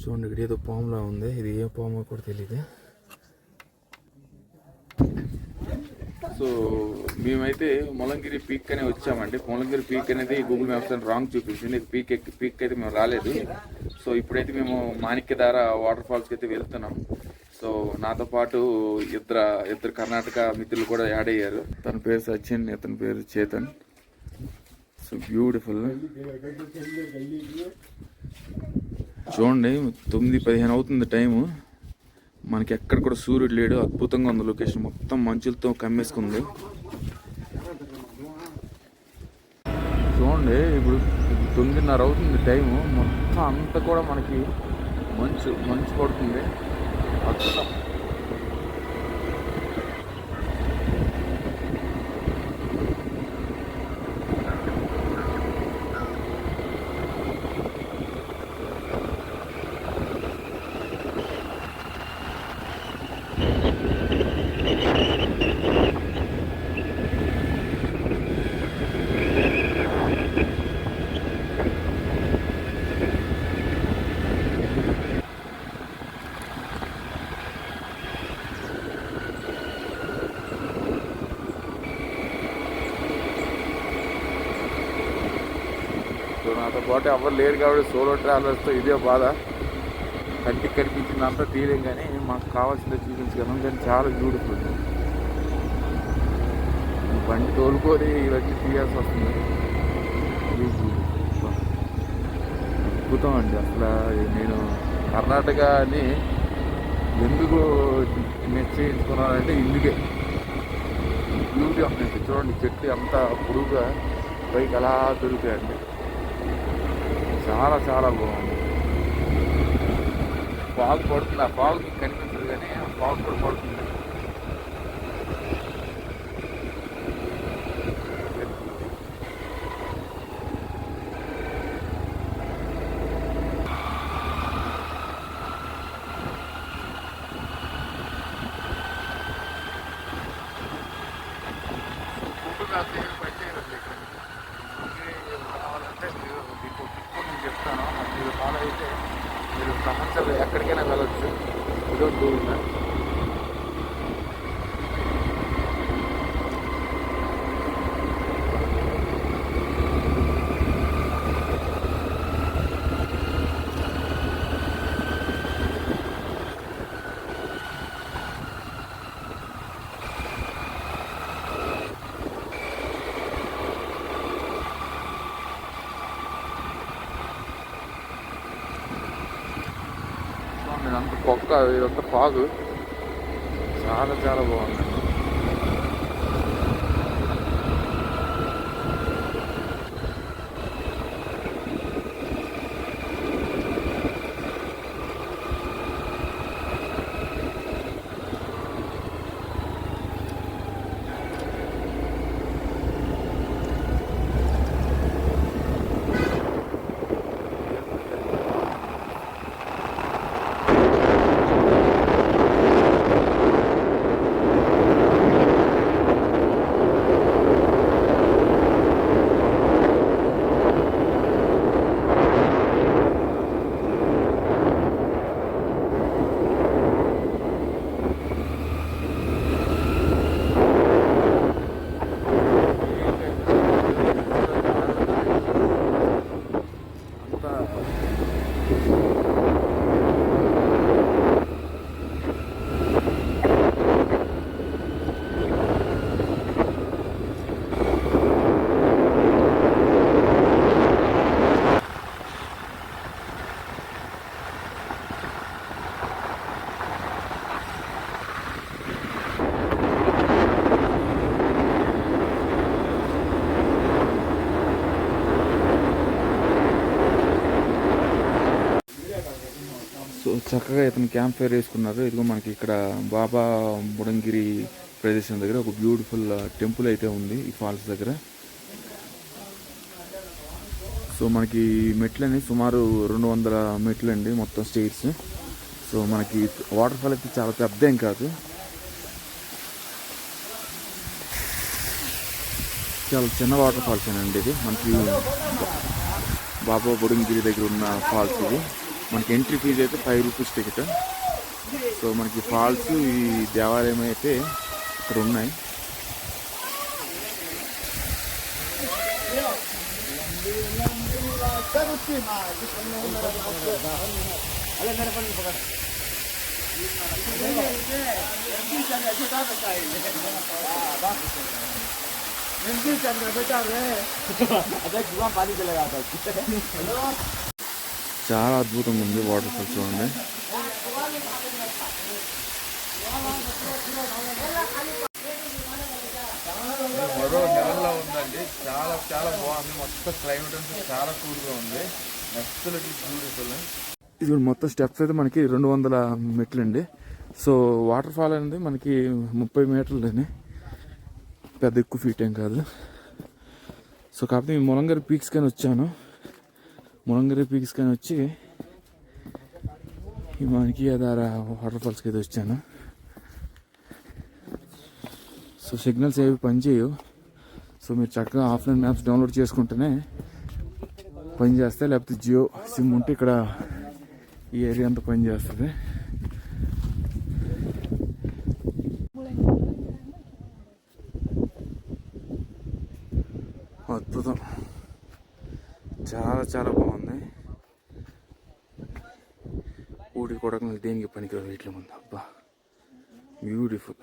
చూడండి ఇక్కడ ఏదో పాములా ఉంది. ఇది ఏ పాము కూడా తెలియదు సో మేమైతే మొలంగిరి పీక్ అనే వచ్చామండి. మొలంగిరి పీక్ అనేది గూగుల్ మ్యాప్స్ అని రాంగ్ చూపించింది. పీక్ ఎక్కి పీక్ అయితే మేము రాలేదు. సో ఇప్పుడైతే మేము మాణిక్యధార వాటర్ ఫాల్స్కి అయితే వెళ్తున్నాం. సో నాతో పాటు ఇద్దరు ఇద్దరు కర్ణాటక మిత్రులు కూడా యాడ్ అయ్యారు. తన పేరు సచిన్ ఇతని పేరు చేతన్. సో బ్యూటిఫుల్ చూడండి తొమ్మిది పదిహేను అవుతుంది టైము. మనకి ఎక్కడ కూడా సూర్యుడు లేడు. అద్భుతంగా ఉంది లొకేషన్. మొత్తం మంచులతో కమ్మేసుకుంది. చూడండి ఇప్పుడు తొమ్మిదిన్నర అవుతుంది టైము. మొత్తం అంతా కూడా మనకి మంచు మంచు పడుతుంది. అద్భుతం. నాతో పాటు ఎవరు లేరు కాబట్టి సోలో ట్రావెలర్స్తో ఇదే బాధ. కంటికి కనిపించింది అంతా తీరేం కానీ మాకు కావాల్సిందే చూపించగలం కానీ చాలా బ్యూటిఫుల్ బండి తోలుకొని ఇవన్నీ తీయాల్సి వస్తుంది. అద్భుతం అండి అసలు నేను కర్ణాటక అని ఎందుకు నిశ్చయించుకున్నానంటే ఇందుకే బ్యూటీ ఆఫ్ నేచర్ చూడండి చెట్లు అంతా పొడుగుగా పైకి అలా దొరుకుతాయండి చాలా చాలా బాగుంది. ఫాగ్ పడుతుంది? ఆ ఫాగ్ మీకు కనిపించదు కానీ ఆ ఫాగ్ కూడా పడుతుంది. ఫుడ్ కాస్త ఏం పని చేయరండి ఇక్కడ మీకు కావాలంటే మీరు మీకు టిప్పు నేను చెప్తాను. మీరు ఫాలో అయితే మీరు ప్రపంచంలో ఎక్కడికైనా వెళ్ళొచ్చు. విదౌట్ డూయింగ్ మొక్క ఇదంతా ఫాగు చాలా చాలా బాగుంది. చక్కగా ఇతను క్యాంప్ ఫైర్ వేసుకున్నారు. ఇదిగో మనకి ఇక్కడ బాబా బుడంగిరి ప్రదేశం దగ్గర ఒక బ్యూటిఫుల్ టెంపుల్ అయితే ఉంది ఈ ఫాల్స్ దగ్గర. సో మనకి మెట్లని సుమారు రెండు వందల మెట్లు అండి మొత్తం స్టేట్స్. సో మనకి వాటర్ ఫాల్ అయితే చాలా పెద్ద ఏం కాదు. చాలా చిన్న వాటర్ ఫాల్స్ అండి ఇది. మనకి బాబా బుడంగిరి దగ్గర ఉన్న ఫాల్స్ ఇది. మనకి ఎంట్రీ ఫీజు అయితే ఫైవ్ రూపీస్ టికెట్ సో మనకి ఫాల్స్ ఈ దేవాలయం అయితే ఇక్కడ ఉన్నాయి. చాలా అద్భుతంగా ఉంది వాటర్ ఫాల్స్ చూడండి. మరో ఉందండి. చాలా చాలా బాగుంది. మొత్తం క్లైమేట్ అంతా చాలా కూల్గా ఉంది. అస్సలు బ్యూటిఫుల్ ఇది మొత్తం స్టెప్స్ అయితే మనకి రెండు వందల మెట్లు అండి. సో వాటర్ ఫాల్ అనేది మనకి ముప్పై మీటర్లని పెద్ద ఎక్కువ ఫీట్ ఏం కాదు. సో కాకపోతే ములంగరి పీక్స్ కానీ వచ్చాను. ములంగరి పీక్స్ కానీ వచ్చి మనకి అదార వాటర్ ఫాల్స్కి అయితే వచ్చాను. సో సిగ్నల్స్ ఏవి పనిచేయవు సో మీరు చక్కగా ఆఫ్లైన్ మ్యాప్స్ డౌన్లోడ్ చేసుకుంటేనే పని చేస్తాయి. లేకపోతే జియో సిమ్ ఉంటే ఇక్కడ ఈ ఏరియా అంతా పని చేస్తుంది. అద్భుతం. చాలా చాలా బాగుంది. ఊటి కొడకలు దేనికి పనికిరావు వీటిలో ఉంది అబ్బా బ్యూటిఫుల్